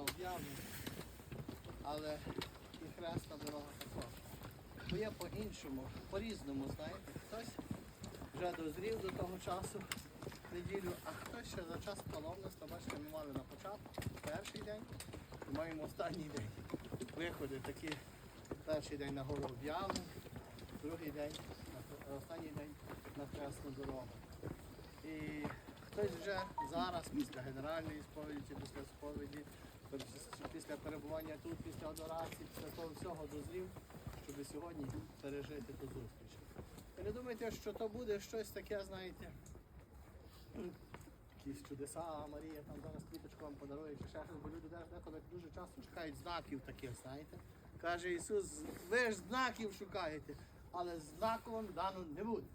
об'явлень, але і хресна дорога також. Бо є по-іншому, по-різному, знаєте, хтось вже дозрів до того часу неділю, а хтось ще за час паломництва, бачите, ми мали на початку перший день і маємо останній день. Виходи такі, перший день на гору об'явлень, другий день, на- останній день на хресну дорогу. І хтось вже зараз, після генеральної сповіді, після сповіді, після перебування тут, після адорації, після того всього дозрів, щоб сьогодні пережити ту зустріч. Ви не думайте, що то буде щось таке, знаєте, якісь чудеса, а Марія там зараз квіточку вам подарує, чи ще щось, бо люди деколи дуже часто чекають знаків таких, знаєте. Каже Ісус, ви ж знаків шукаєте, але знаку вам дано не буде.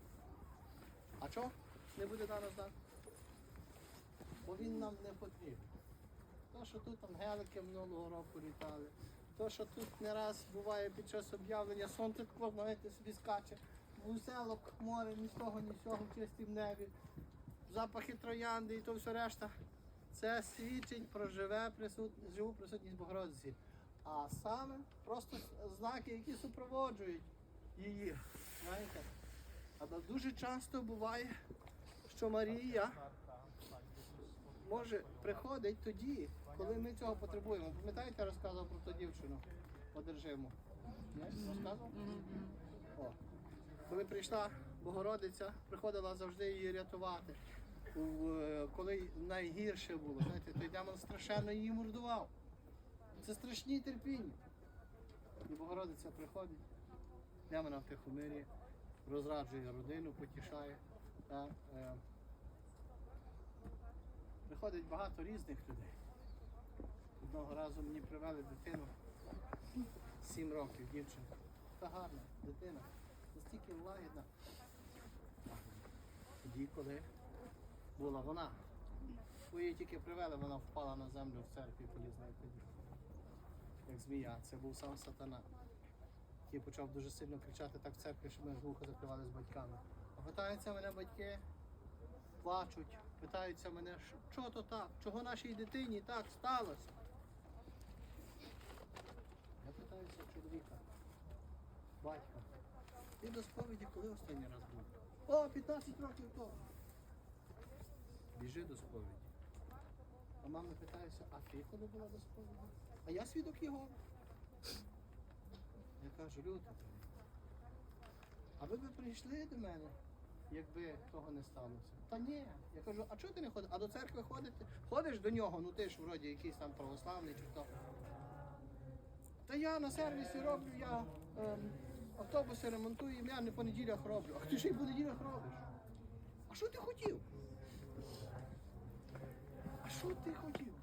А чого не буде дано знак? Бо він нам не потрібен. То, що тут ангелики минулого року літали, то, що тут не раз буває під час об'явлення, сонце тако, собі скаче, веселок, море, ні з того, ні з цього в чистім небі, запахи троянди і то все решта. Це свідчить про живе присут... живу присутність Богородиці. А саме просто знаки, які супроводжують її. Знаєте? Але дуже часто буває, що Марія може приходить тоді, коли ми цього потребуємо. Пам'ятаєте, я розказував про ту дівчину одержиму? Розказував? О. Коли прийшла Богородиця, приходила завжди її рятувати. Е, Коли найгірше було, знаєте, той демон страшенно її мордував. Це страшні терпіння. І Богородиця приходить, демона втихомирює, розраджує родину, потішає. Та, е, Приходить багато різних людей. Одного разу мені привели дитину, сім років, дівчинка. Та гарна дитина, настільки лагідна. Тоді, коли була вона, бо її тільки привели, вона впала на землю в церкві, поліз знаєте, як змія. Це був сам сатана, який почав дуже сильно кричати так в церкві, що ми аж вухо закривали з батьками. А питаються мене батьки, плачуть, питаються мене, що то так, чого нашій дитині так сталося. Я чоловіка, батька. Ти до сповіді коли останній раз був? О, 15 років тому. Біжи до сповіді. А мама питається, а ти коли була до сповіді? А я свідок його. Я кажу, Люта, а ви б прийшли до мене, якби того не сталося? Та ні. Я кажу, а чого ти не ходиш? А до церкви ходити? Ходиш до нього, ну ти ж вроді якийсь там православний чи хто. Та я на сервісі роблю, я ем, автобуси ремонтую, я не по неділях роблю. А ти ще й по неділях робиш. А що ти хотів? А що ти хотів?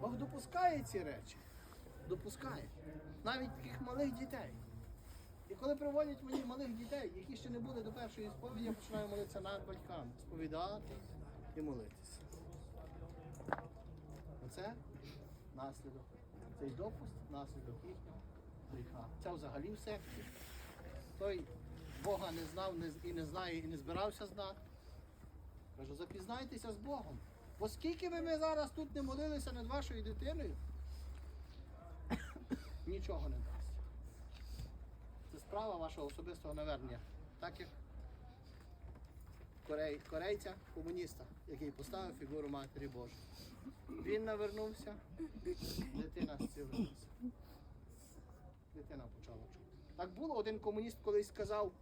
Бог допускає ці речі. Допускає. Навіть таких малих дітей. І коли приводять мені малих дітей, які ще не були до першої сповіді, я починаю молитися над батьками, сповідати і молитися. Оце наслідок. Цей допуск наслідок їхнього гріха. Це взагалі в секті. Той Бога не знав і не знає, і не збирався знати. Кажу, запізнайтеся з Богом. Оскільки би ми зараз тут не молилися над вашою дитиною, нічого не дасть. Це справа вашого особистого навернення. Так як корей, корейця, комуніста, який поставив фігуру Матері Божої. Він навернувся, дитина зцілилася. Дитина почала чути. Так було, один комуніст колись сказав.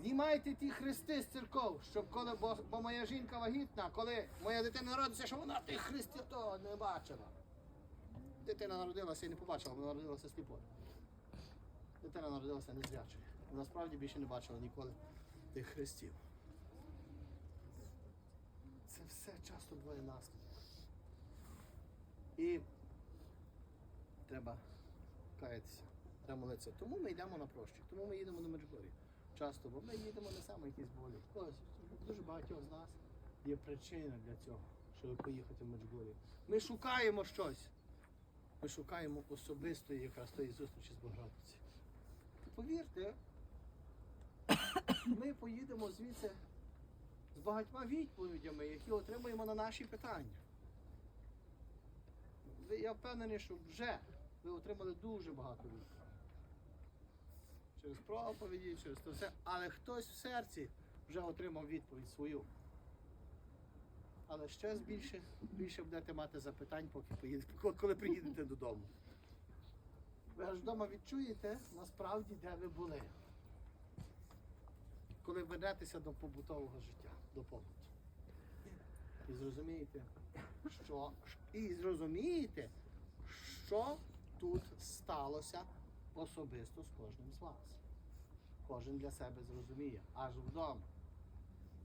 Знімайте ті хрести з церков, щоб коли, бо, бо моя жінка вагітна, коли моя дитина народиться, щоб вона тих хрестів того не бачила. Дитина народилася і не побачила, вона народилася сліпою. Дитина народилася незрячою. Вона справді більше не бачила ніколи тих хрестів. Це все часто буває наслідок. І треба каятися, треба молитися. Тому ми йдемо на прощі, тому ми їдемо на Меджгорі. Часто, бо ми їдемо не саме якісь болі. Дуже багатьох з нас є причина для цього, щоб поїхати в Меджгорі. Ми шукаємо щось. Ми шукаємо особистої якраз тої зустрічі з Богородицею. Повірте, ми поїдемо звідси з багатьма відповідями, які отримуємо на наші питання. Я впевнений, що вже ви отримали дуже багато відповідей. Через проповіді, через це все. Але хтось в серці вже отримав відповідь свою. Але ще більше, більше будете мати запитань, поки поїдете, коли приїдете додому. Ви аж вдома відчуєте насправді, де ви були. Коли вернетеся до побутового життя, до побуту. І зрозумієте, що і зрозумієте, що тут сталося особисто з кожним з вас. Кожен для себе зрозуміє, аж вдома.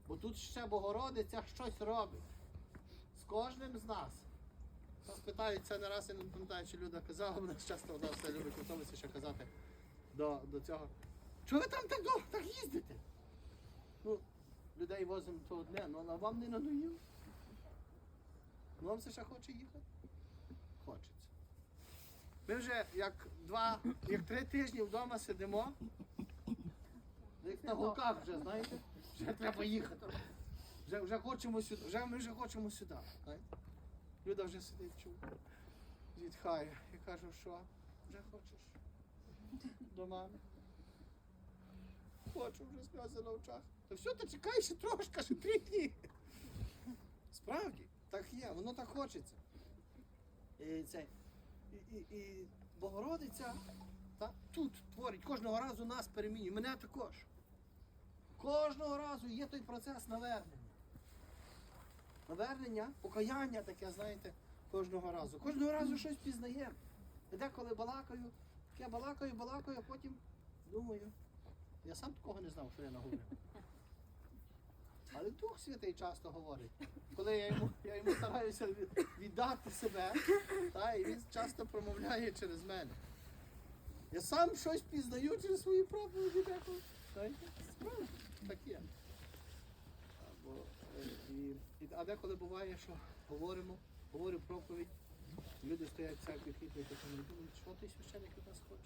Бо тут ще Богородиця щось робить. З кожним з нас. Нас питають це не раз, я не пам'ятаю, чи Люда казала, вона часто вона любить готуватися ще казати до, до цього. Чого ви там так, дов- так їздите? Ну, возимо то одне, ну а вам не надоїв? Ну вам все ще хоче їхати? Хочеться. Ми вже як два, як три тижні вдома сидимо, як на гуках вже, знаєте, вже треба їхати. Вже, вже хочемо сюди, вже ми вже хочемо сюди. Знаєте? Люда вже сидить, чув. Зітхає. Я кажу, що вже хочеш до мами? Хочу вже сльози на очах. Та все, ти чекай трошки, ще три дні. Справді, так є, воно так хочеться. І, це, і, і, і Богородиця та, тут творить, кожного разу нас перемінює. Мене також. Кожного разу є той процес навернення. Навернення, покаяння таке, знаєте, кожного разу. Кожного разу щось пізнаємо. Деколи балакаю, я балакаю, балакаю, а потім думаю. Я сам такого не знав, що я наговорив. Але Дух Святий часто говорить, коли я йому, я йому стараюся віддати себе, та, і він часто промовляє через мене. Я сам щось пізнаю через свої проповіді справді, так є. Або, е, і, і, а деколи буває, що говоримо, говорю проповідь, люди стоять в церкві хитні, такі не думають, що ти священник від нас хоче.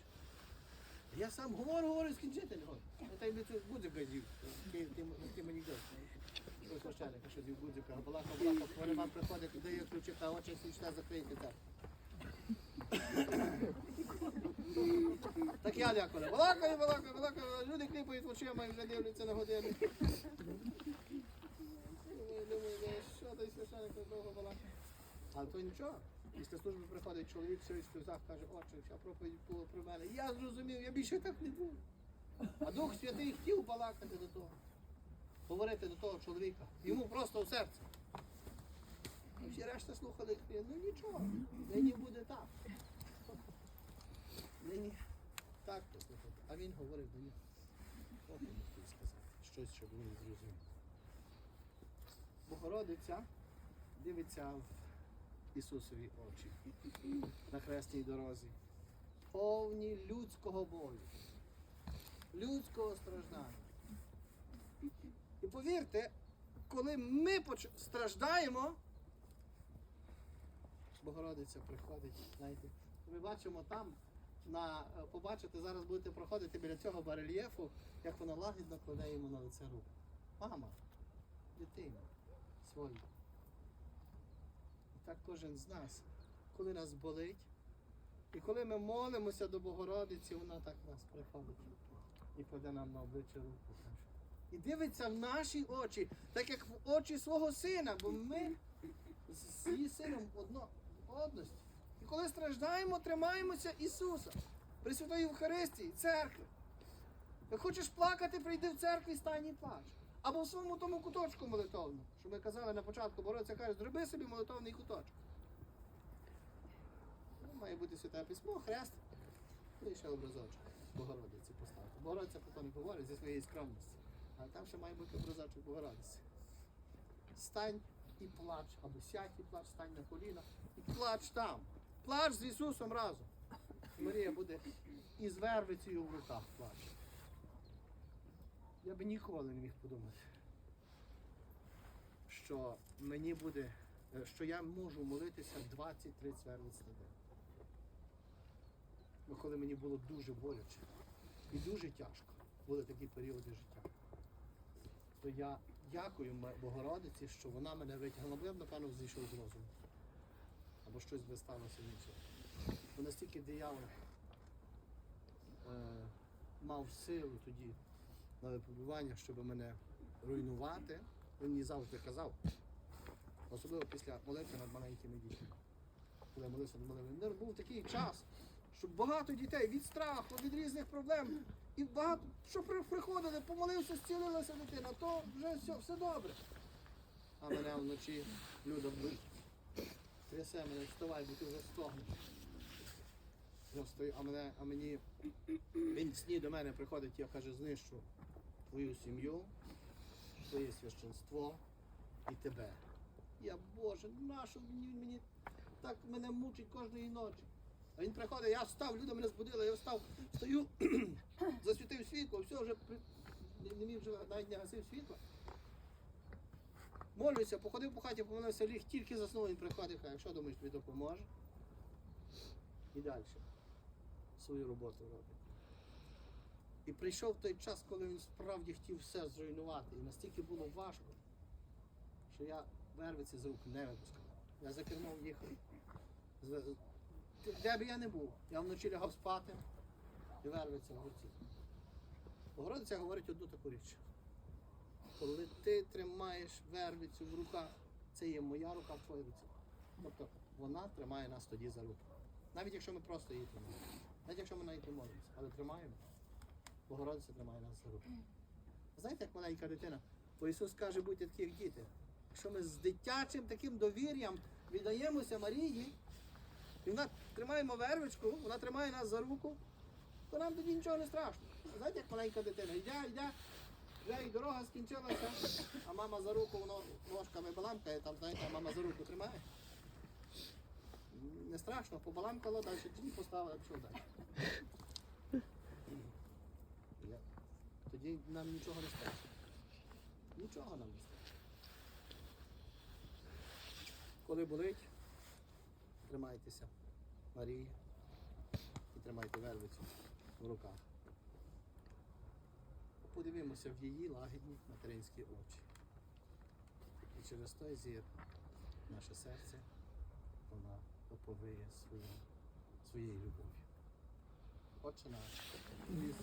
Я сам говорю, говорю, хочу. Я так би це будзика дів, тим анекдот. Ось священника, що дів будзика, балака, балака, хворима приходить, дає ключі, та очі свічна закриєте так. Так я дякую. Балакаю, балакаю, балакаю, люди кліпають очима і вже дивляться на годину. Думаю, ну, що той священник довго балакає. Але то нічого. Після служби приходить чоловік, все в сльозах, каже, отче, вся проповідь була про мене. Я зрозумів, я більше так не буду. А Дух Святий хотів балакати до того. Говорити до того чоловіка. Йому просто в серце. І всі решта слухали, ну нічого, нині буде так. Нині так послухати. А він говорив до них. От він хотів сказати. Щось, щоб він зрозумів. Богородиця дивиться в Ісусові очі на хресній дорозі. Повні людського болю, людського страждання. І повірте, коли ми страждаємо, Богородиця приходить, знаєте, ми бачимо там, на, е, побачите, зараз будете проходити біля цього барельєфу, як вона лагідно кладе йому на лице руку. Мама, дитина свою. Так кожен з нас, коли нас болить, і коли ми молимося до Богородиці, вона так нас приходить і кладе нам на обличчя руку. І дивиться в наші очі, так як в очі свого сина, бо ми з її сином одно, одності. І коли страждаємо, тримаємося Ісуса, Пресвятої Євхаристії, церкви. Як хочеш плакати, прийди в церкву і стань і плач. Або в своєму тому куточку молитовному, що ми казали на початку, Бородиця каже, зроби собі молитовний куточок. Ну, має бути святе письмо, хрест, ну і ще образочок Богородиці поставити. То не говорить зі своєї скромності. Але там ще має бути образочок Богородиці. Стань і плач, або сядь і плач, стань на коліна і плач там. Плач з Ісусом разом. Марія буде із вервицею в руках плаче. Я би ніколи не міг подумати, що мені буде, е, що я можу молитися 20-30 вервиць на день. Бо коли мені було дуже боляче і дуже тяжко, були такі періоди життя, то я дякую Богородиці, що вона мене витягнула, бо я б, напевно, зійшов з розуму. Або щось би сталося інше. Бо настільки диявол е, мав силу тоді на випробування, щоб мене руйнувати, він мені завжди казав. Особливо після молитви над маленькими дітьми. Коли молився над маленькими дітьми, був такий час, що багато дітей від страху, від різних проблем. І багато, що приходили, помолився, зцілилася дитина, то вже все, все добре. А мене вночі люда бить. Трясе мене, вставай, бо ти вже стогнеш. Я стою, а, мене, а мені він сні до мене приходить, я каже, знищу твою сім'ю, твоє священство і тебе. Я Боже, нащо він мені так мене мучить кожної ночі. А він приходить, я встав, люди мене збудили, я встав, стою, засвітив світло, все вже не, міг вже навіть не гасив світло. Молюся, походив по хаті, помолився, ліг, тільки заснув, він приходить, каже, якщо думаєш, тобі допоможе. І далі свою роботу робить. І прийшов той час, коли він справді хотів все зруйнувати. І настільки було важко, що я вервиці з рук не випускав. Я за кермом їхав. Де б я не був, я вночі лягав спати і вервиться в руці. Богородиця говорить одну таку річ. Коли ти тримаєш вервицю в руках, це є моя рука в твоїй руці. Тобто вона тримає нас тоді за руку. Навіть якщо ми просто її тримаємо. Навіть якщо ми навіть не молимося, але тримаємо, Богородиця тримає нас за руку. Знаєте, як маленька дитина, бо Ісус каже, будьте такі, як діти. Якщо ми з дитячим таким довір'ям віддаємося Марії, і вона тримаємо вервичку, вона тримає нас за руку, то нам тоді нічого не страшно. Знаєте, як маленька дитина, йде, йде, вже і дорога скінчилася, а мама за руку, воно ножками баламкає, там, знаєте, а мама за руку тримає. Не страшно, побаламкало, далі тоді поставила, пішов далі. Я- Нам нічого не страшно. Нічого нам не страшно. Коли болить, тримайтеся Марії і тримайте вервицю в руках. Подивимося в її лагідні материнські очі. І через той зір наше серце вона оповиє своєю любов'ю. Отче наш,